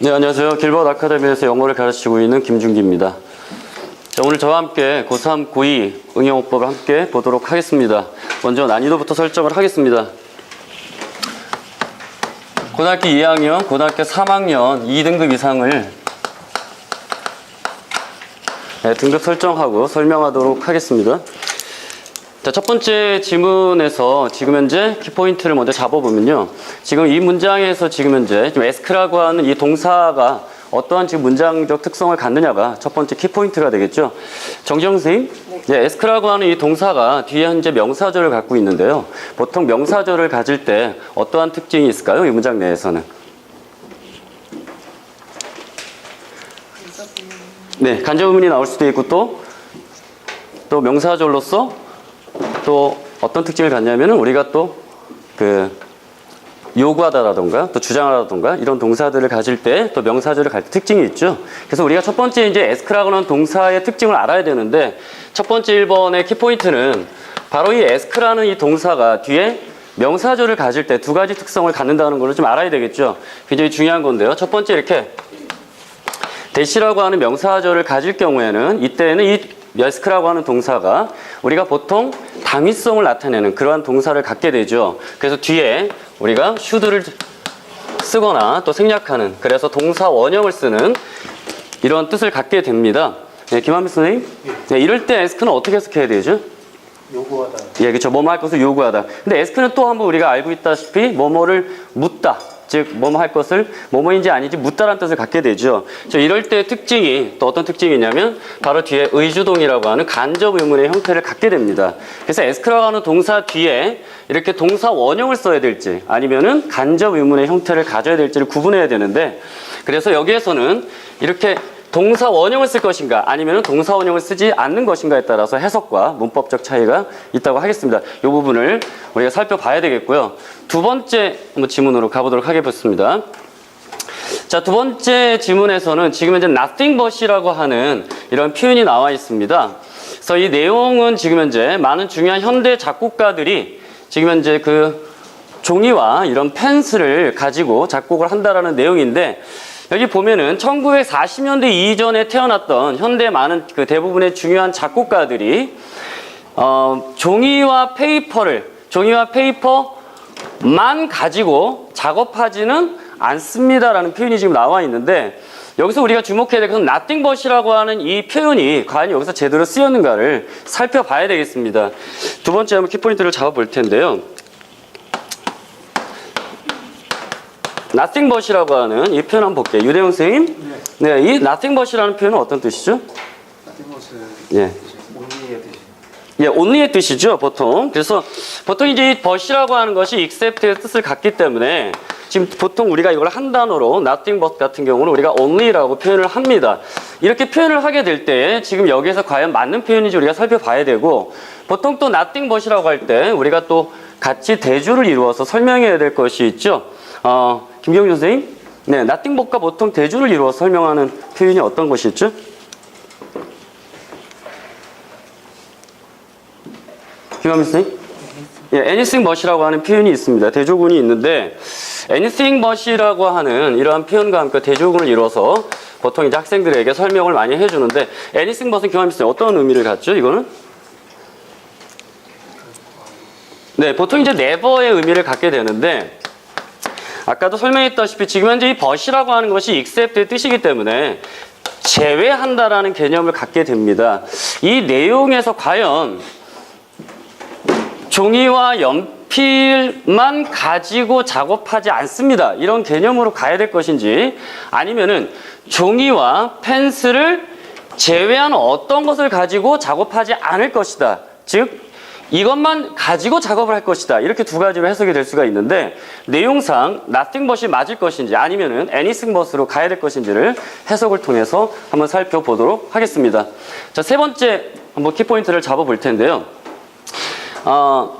네, 안녕하세요. 길버드 아카데미에서 영어를 가르치고 있는 김준기입니다. 자, 오늘 저와 함께 고3, 고2 응용법을 함께 보도록 하겠습니다. 먼저 난이도부터 설정을 하겠습니다. 고등학교 2학년, 고등학교 3학년 2등급 이상을 네, 등급 설정하고 설명하도록 하겠습니다. 자, 첫 번째 지문에서 지금 현재 키포인트를 먼저 잡아보면요. 지금 이 문장에서 지금 현재 지금 에스크라고 하는 이 동사가 어떠한 지금 문장적 특성을 갖느냐가 첫 번째 키포인트가 되겠죠. 정지영 선생님, 네, 에스크라고 하는 이 동사가 뒤에 현재 명사절을 갖고 있는데요. 보통 명사절을 가질 때 어떠한 특징이 있을까요? 이 문장 내에서는. 네, 간접 의문이 나올 수도 있고 또, 또 명사절로서 또 어떤 특징을 갖냐면은 우리가 또 그 요구하다라던가 또 주장하다던가 이런 동사들을 가질 때 또 명사절을 갈 때 특징이 있죠. 그래서 우리가 첫 번째 이제 에스크라고 하는 동사의 특징을 알아야 되는데 첫 번째 1번의 키포인트는 바로 이 에스크라는 이 동사가 뒤에 명사절을 가질 때 두 가지 특성을 갖는다는 걸 좀 알아야 되겠죠. 굉장히 중요한 건데요. 첫 번째 이렇게 대시라고 하는 명사절을 가질 경우에는 이때는 이 에스크라고 하는 동사가 우리가 보통 당위성을 나타내는 그러한 동사를 갖게 되죠. 그래서 뒤에 우리가 should를 쓰거나 또 생략하는 그래서 동사 원형을 쓰는 이런 뜻을 갖게 됩니다. 네, 김한미 선생님. 네, 이럴 때 에스크는 어떻게 해석해야 되죠? 요구하다. 예, 그렇죠. 뭐뭐 할 것을 요구하다. 근데 에스크는 또 한번 우리가 알고 있다시피 뭐뭐를 묻다. 즉, 뭐뭐 할 것을 뭐뭐인지 아닌지 묻다라는 뜻을 갖게 되죠. 저 이럴 때 특징이 또 어떤 특징이 있냐면 바로 뒤에 의주동이라고 하는 간접 의문의 형태를 갖게 됩니다. 그래서 에스크라고 하는 동사 뒤에 이렇게 동사 원형을 써야 될지 아니면은 간접 의문의 형태를 가져야 될지를 구분해야 되는데 그래서 여기에서는 이렇게 동사 원형을 쓸 것인가 아니면 동사 원형을 쓰지 않는 것인가에 따라서 해석과 문법적 차이가 있다고 하겠습니다. 이 부분을 우리가 살펴봐야 되겠고요. 두 번째 한번 지문으로 가보도록 하겠습니다. 자, 두 번째 지문에서는 지금 현재 nothing but이라고 하는 이런 표현이 나와 있습니다. 그래서 이 내용은 지금 현재 많은 중요한 현대 작곡가들이 지금 현재 그 종이와 이런 펜슬을 가지고 작곡을 한다라는 내용인데 여기 보면은 1940년대 이전에 태어났던 현대 많은 그 대부분의 중요한 작곡가들이 어, 종이와 페이퍼를 종이와 페이퍼만 가지고 작업하지는 않습니다라는 표현이 지금 나와 있는데 여기서 우리가 주목해야 될 것은 nothing but이라고 하는 이 표현이 과연 여기서 제대로 쓰였는가를 살펴봐야 되겠습니다. 두 번째 한번 키포인트를 잡아볼 텐데요. Nothing but이라고 하는 이 표현 한번 볼게요. 유대용 선생님. 네, 이 nothing but이라는 표현은 어떤 뜻이죠? 예. 예, only의 뜻이죠, 보통. 그래서 보통 이제 이 but이라고 하는 것이 except의 뜻을 갖기 때문에 지금 보통 우리가 이걸 한 단어로 nothing but 같은 경우는 우리가 only라고 표현을 합니다. 이렇게 표현을 하게 될 때 지금 여기에서 과연 맞는 표현인지 우리가 살펴봐야 되고 보통 또 nothing but이라고 할 때 우리가 또 같이 대조를 이루어서 설명해야 될 것이 있죠. 어, 김경준 선생님. 네, but과 보통 대조를 이루어서 설명하는 표현이 어떤 있죠? 김한민 선생님? 예, anything but이라고 하는 표현이 있습니다. 대조군이 있는데 anything but이라고 하는 이러한 표현과 함께 대조군을 이뤄서 보통 이제 학생들에게 설명을 많이 해주는데 anything but은 김한민 선생님 어떤 의미를 갖죠? 이거는? 네, 보통 이제 never의 의미를 갖게 되는데 아까도 설명했다시피 지금 현재 이 but이라고 하는 것이 except의 뜻이기 때문에 제외한다라는 개념을 갖게 됩니다. 이 내용에서 과연 종이와 연필만 가지고 작업하지 않습니다. 이런 개념으로 가야 될 것인지 아니면은 종이와 펜슬을 제외한 어떤 것을 가지고 작업하지 않을 것이다. 즉 이것만 가지고 작업을 할 것이다. 이렇게 두 가지로 해석이 될 수가 있는데 내용상 nothing but이 맞을 것인지 아니면은 anything but으로 가야 될 것인지를 해석을 통해서 한번 살펴보도록 하겠습니다. 자, 세 번째 한번 키포인트를 잡아 볼 텐데요. 어,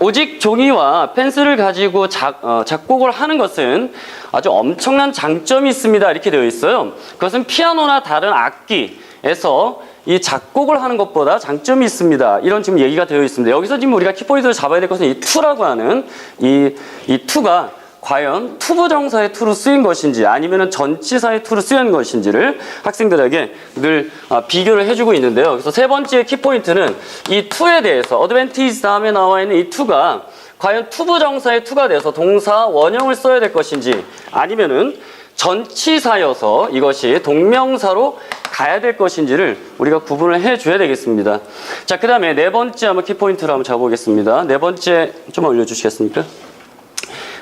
오직 종이와 펜슬을 가지고 작, 어, 작곡을 하는 것은 아주 엄청난 장점이 있습니다. 이렇게 되어 있어요. 그것은 피아노나 다른 악기에서 이 작곡을 하는 것보다 장점이 있습니다. 이런 지금 얘기가 되어 있습니다. 여기서 지금 우리가 키포인트를 잡아야 될 것은 이 투라고 하는 이, 이 투가 과연 투부정사의 투로 쓰인 것인지 아니면 전치사의 투로 쓰인 것인지를 학생들에게 늘 아, 비교를 해주고 있는데요. 그래서 세 번째 키포인트는 이 투에 대해서 어드밴티지 다음에 나와 있는 이 투가 과연 투부정사의 투가 돼서 동사 원형을 써야 될 것인지 아니면은 전치사여서 이것이 동명사로 가야 될 것인지를 우리가 구분을 해줘야 되겠습니다. 자, 그 다음에 네 번째 한번 키포인트를 한번 잡아보겠습니다. 네 번째 좀 올려주시겠습니까?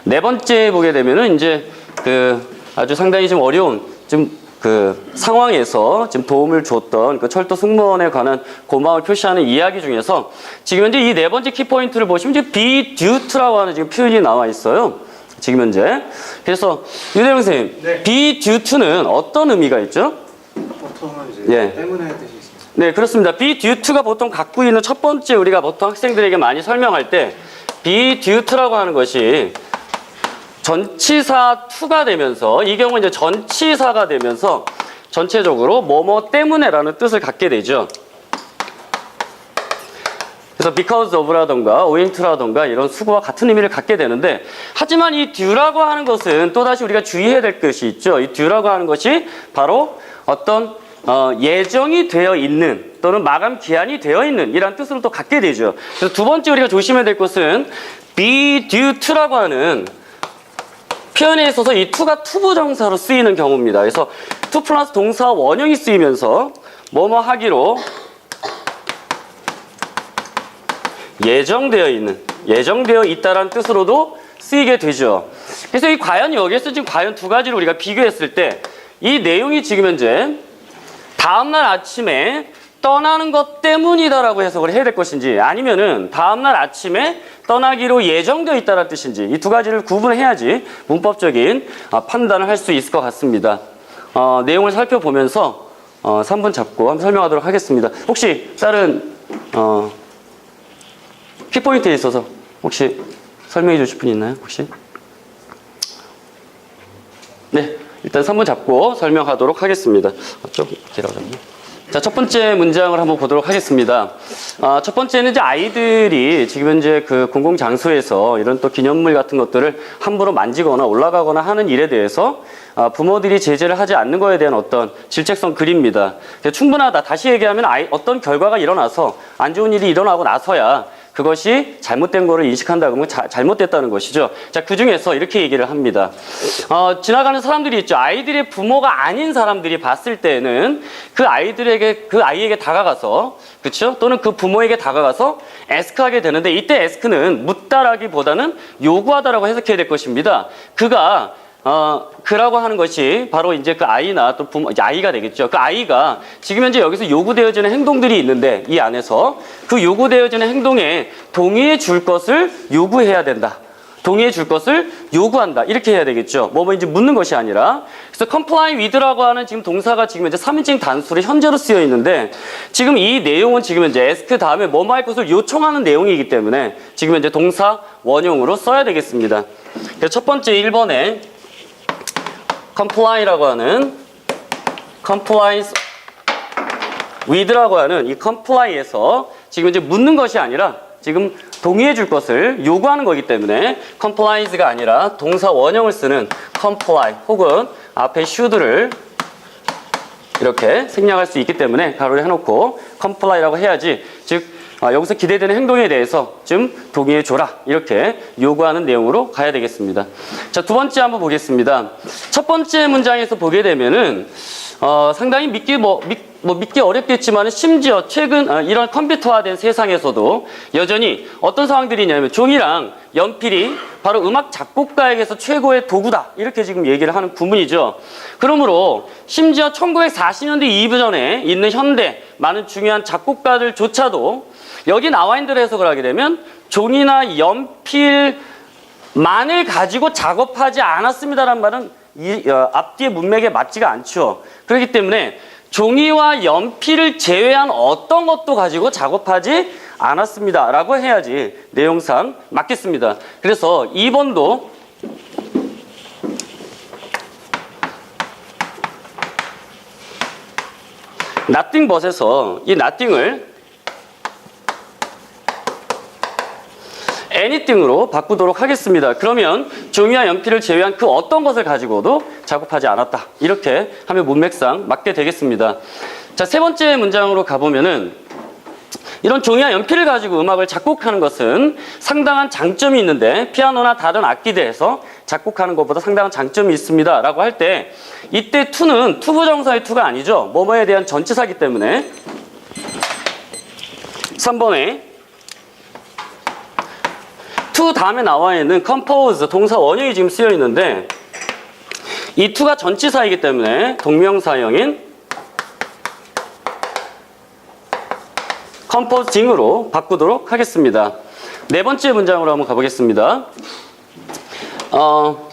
네 번째 보게 되면은 이제 그 아주 상당히 좀 어려운 좀그 상황에서 지금 도움을 줬던 그 철도 승무원에 관한 고마움을 표시하는 이야기 중에서 지금 현재 이 네 번째 키포인트를 보시면 지금 be due to라고 하는 지금 표현이 나와 있어요. 지금 현재. 그래서 유대영 선생님, 네. be due to는 어떤 의미가 있죠? 보통은 이제 예. 때문에 뜻이 있습니다. 네, 그렇습니다. be due to가 보통 갖고 있는 첫 번째 우리가 보통 학생들에게 많이 설명할 때 be due to라고 하는 것이 전치사 to가 되면서 이 경우 이제 전치사가 되면서 전체적으로 뭐뭐 때문에라는 뜻을 갖게 되죠. 그래서 because of라던가 owing to라던가 이런 수고와 같은 의미를 갖게 되는데 하지만 이 due라고 하는 것은 또다시 우리가 주의해야 될 것이 있죠. 이 due라고 하는 것이 바로 어떤 어, 예정이 되어 있는 또는 마감 기한이 되어 있는 이란 뜻으로 또 갖게 되죠. 그래서 두 번째 우리가 조심해야 될 것은 be due to라고 하는 표현에 있어서 이 to가 투부정사로 쓰이는 경우입니다. 그래서 to 플러스 동사 원형이 쓰이면서 뭐뭐 하기로 예정되어 있는 예정되어 있다라는 뜻으로도 쓰이게 되죠. 그래서 이 과연 여기에서 지금 과연 두 가지를 우리가 비교했을 때 이 내용이 지금 현재 다음날 아침에 떠나는 것 때문이다라고 해석을 해야 될 것인지 아니면은 다음날 아침에 떠나기로 예정되어 있다는 뜻인지 이 두 가지를 구분해야지 문법적인 아, 판단을 할 수 있을 것 같습니다. 어, 내용을 살펴보면서 어, 3분 잡고 한번 설명하도록 하겠습니다. 혹시 다른 어, 키포인트에 있어서 혹시 설명해 주실 분 있나요? 혹시? 네, 일단 3분 잡고 설명하도록 하겠습니다. 어, 좀 길어졌네. 자, 첫 번째 문장을 한번 보도록 하겠습니다. 아, 첫 번째는 이제 아이들이 지금 현재 그 공공 장소에서 이런 또 기념물 같은 것들을 함부로 만지거나 올라가거나 하는 일에 대해서 아, 부모들이 제재를 하지 않는 거에 대한 어떤 질책성 글입니다. 충분하다. 다시 얘기하면 아이, 어떤 결과가 일어나서 안 좋은 일이 일어나고 나서야 그것이 잘못된 거를 인식한다 그러면 자- 잘못됐다는 것이죠. 자, 그 중에서 이렇게 얘기를 합니다. 어, 지나가는 사람들이 있죠. 아이들의 부모가 아닌 사람들이 봤을 때는 그 아이들에게, 그 아이에게 다가가서, 그쵸? 또는 그 부모에게 다가가서 에스크하게 되는데 이때 에스크는 묻다라기보다는 요구하다라고 해석해야 될 것입니다. 그가 어, 그라고 하는 것이 바로 이제 그 아이나 또 부모, 이제 아이가 되겠죠. 그 아이가 지금 현재 여기서 요구되어지는 행동들이 있는데 이 안에서 그 요구되어지는 행동에 동의해 줄 것을 요구해야 된다. 동의해 줄 것을 요구한다. 이렇게 해야 되겠죠. 뭐 뭐인지 묻는 것이 아니라. 그래서 comply with라고 하는 지금 동사가 지금 현재 3인칭 단수로 현재로 쓰여 있는데 지금 이 내용은 지금 현재 ask 다음에 뭐뭐 할 것을 요청하는 내용이기 때문에 지금 현재 동사 원형으로 써야 되겠습니다. 첫 번째 1번에 comply라고 하는 compliance with라고 하는 이 comply에서 지금 이제 묻는 것이 아니라 지금 동의해 줄 것을 요구하는 거기 때문에 compliance가 아니라 동사 원형을 쓰는 comply 혹은 앞에 should를 이렇게 생략할 수 있기 때문에 가로를 해놓고 comply라고 해야지. 즉 아, 여기서 기대되는 행동에 대해서 좀 동의해 줘라 이렇게 요구하는 내용으로 가야 되겠습니다. 자 두 번째 한번 보겠습니다. 첫 번째 문장에서 보게 되면은 어, 상당히 믿기 뭐, 믿, 뭐 믿기 어렵겠지만 심지어 최근 어, 이런 컴퓨터화된 세상에서도 여전히 어떤 상황들이냐면 종이랑 연필이 바로 음악 작곡가에게서 최고의 도구다 이렇게 지금 얘기를 하는 구문이죠. 그러므로 심지어 1940년대 이전에 있는 현대 많은 중요한 작곡가들조차도 여기 나와 있는 대로 해석을 하게 되면 종이나 연필 만을 가지고 작업하지 않았습니다라는 말은 이 어, 앞뒤의 문맥에 맞지가 않죠. 그렇기 때문에 종이와 연필을 제외한 어떤 것도 가지고 작업하지 않았습니다라고 해야지 내용상 맞겠습니다. 그래서 2번도 nothing but에서 이 nothing을 anything으로 바꾸도록 하겠습니다. 그러면 종이와 연필을 제외한 그 어떤 것을 가지고도 작업하지 않았다. 이렇게 하면 문맥상 맞게 되겠습니다. 자, 세 번째 문장으로 가보면은 이런 종이와 연필을 가지고 음악을 작곡하는 것은 상당한 장점이 있는데 피아노나 다른 악기대에서 작곡하는 것보다 상당한 장점이 있습니다. 라고 할 때 이때 투는 투부정사의 투가 아니죠. 뭐뭐에 대한 전치사기 때문에 3번에 to 다음에 나와 있는 compose 동사 원형이 지금 쓰여 있는데 이 to가 전치사이기 때문에 동명사형인 composing으로 바꾸도록 하겠습니다. 네 번째 문장으로 한번 가보겠습니다. 어,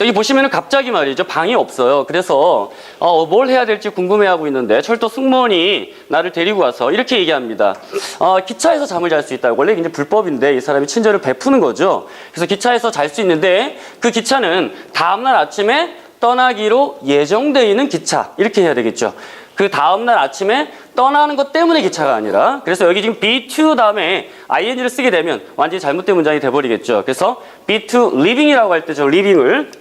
여기 보시면은 갑자기 말이죠. 방이 없어요. 그래서 어, 뭘 해야 될지 궁금해하고 있는데 철도 승무원이 나를 데리고 와서 이렇게 얘기합니다. 어, 기차에서 잠을 잘 수 있다고. 원래 이제 불법인데 이 사람이 친절을 베푸는 거죠. 그래서 기차에서 잘 수 있는데 그 기차는 다음날 아침에 떠나기로 예정되어 있는 기차. 이렇게 해야 되겠죠. 그 다음날 아침에 떠나는 것 때문에 기차가 아니라 그래서 여기 지금 be to 다음에 ing를 쓰게 되면 완전히 잘못된 문장이 돼버리겠죠. 그래서 be to living이라고 할 때 저 living을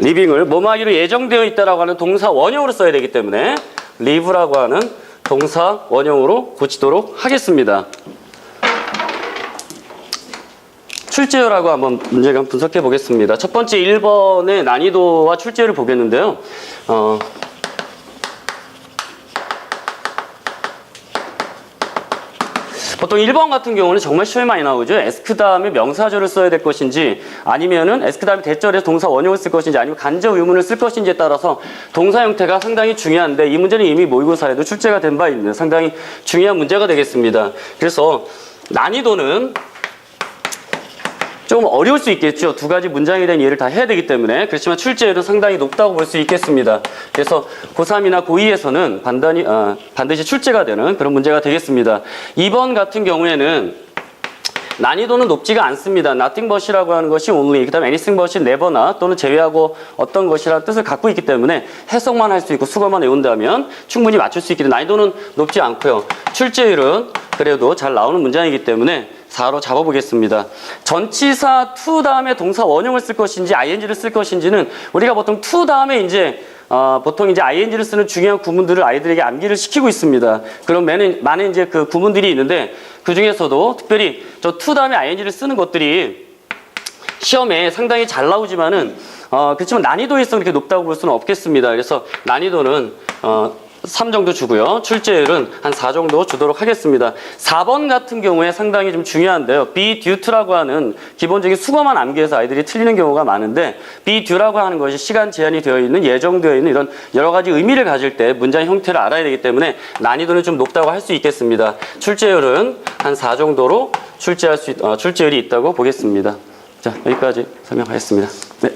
리빙을 뭐뭐하기로 예정되어 있다라고 하는 동사 원형으로 써야 되기 때문에 live라고 하는 동사 원형으로 고치도록 하겠습니다. 출제어라고 한번 문제를 분석해 보겠습니다. 첫 번째 1번의 난이도와 출제를 보겠는데요. 어, 보통 1번 같은 경우는 정말 시험이 많이 나오죠. 에스크 다음에 명사절을 써야 될 것인지 아니면은 에스크 다음에 대절에서 동사 원형을 쓸 것인지 아니면 간접 의문을 쓸 것인지에 따라서 동사 형태가 상당히 중요한데 이 문제는 이미 모의고사에도 출제가 된 바 있는 상당히 중요한 문제가 되겠습니다. 그래서 난이도는 조금 어려울 수 있겠죠. 두 가지 문장에 대한 이해를 다 해야 되기 때문에 그렇지만 출제율은 상당히 높다고 볼 수 있겠습니다. 그래서 고3이나 고2에서는 반단이, 어, 반드시 출제가 되는 그런 문제가 되겠습니다. 2번 같은 경우에는 난이도는 높지가 않습니다. nothing but이라고 하는 것이 only, 그 다음에 anything but이 never나 또는 제외하고 어떤 것이라는 뜻을 갖고 있기 때문에 해석만 할 수 있고 수거만 외운다면 충분히 맞출 수 있기 때문에 난이도는 높지 않고요. 출제율은 그래도 잘 나오는 문장이기 때문에 4로 잡아보겠습니다. 전치사 to 다음에 동사 원형을 쓸 것인지 ing를 쓸 것인지는 우리가 보통 to 다음에 이제 어, 보통 이제 ing를 쓰는 중요한 구문들을 아이들에게 암기를 시키고 있습니다. 그런 많은, 많은 이제 그 구문들이 있는데 그 중에서도 특별히 저 to 다음에 ing를 쓰는 것들이 시험에 상당히 잘 나오지만은 어, 그렇지만 난이도에서 그렇게 높다고 볼 수는 없겠습니다. 그래서 난이도는 어, 3 정도 주고요. 출제율은 한 4 정도 주도록 하겠습니다. 4번 같은 경우에 상당히 좀 중요한데요. be due to라고 하는 기본적인 수거만 암기해서 아이들이 틀리는 경우가 많은데 be due라고 하는 것이 시간 제한이 되어 있는 예정되어 있는 이런 여러 가지 의미를 가질 때 문장 형태를 알아야 되기 때문에 난이도는 좀 높다고 할 수 있겠습니다. 출제율은 한 4 정도로 출제할 수 있, 어, 출제율이 있다고 보겠습니다. 자 여기까지 설명하겠습니다. 네.